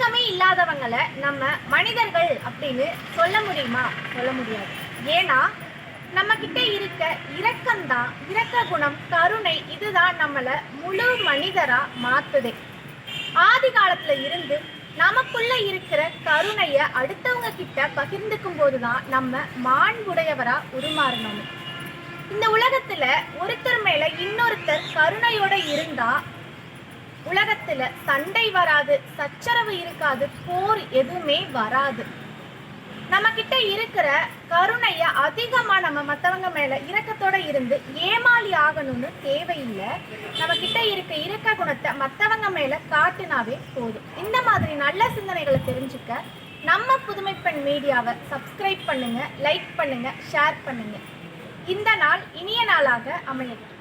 இரக்கமே இல்லாதவங்களை நம்ம மனிதர்கள் அப்படின்னு சொல்ல முடியுமா? சொல்ல முடியாது. ஏன்னா நம்ம கிட்ட இருக்க இரக்கம்தான் இரக்க குணம் கருணை இதுதான் நம்மளை முழு மனிதரா மாத்துது. ஆதி காலத்துல இருந்து நமக்குள்ள இருக்கிற கருணைய அடுத்தவங்க கிட்ட பகிர்ந்துக்கும் போதுதான் நம்ம மாண்புடையவரா உருமாறணும். இந்த உலகத்துல ஒருத்தர் மேல இன்னொருத்தர் கருணையோட இருந்தா உலகத்துல சண்டை வராது சச்சரவு இருக்காது போர் எதுவுமே வராது. நம்ம கிட்ட இருக்கிற கருணைய அதிகமா நம்ம மத்தவங்க மேல இரக்கத்தோட இருந்து ஏமாளி ஆகணும்னு தேவையில்லை. நம்ம கிட்ட இருக்க இரக்க குணத்தை மத்தவங்க மேல காட்டுனாவே போதும். இந்த மாதிரி நல்ல சிந்தனைகளை தெரிஞ்சுக்க நம்ம புதுமைப்பெண் மீடியாவை சப்ஸ்கிரைப் பண்ணுங்க லைக் பண்ணுங்க ஷேர் பண்ணுங்க. இந்த நாள் இனிய நாளாக அமையட்டும்.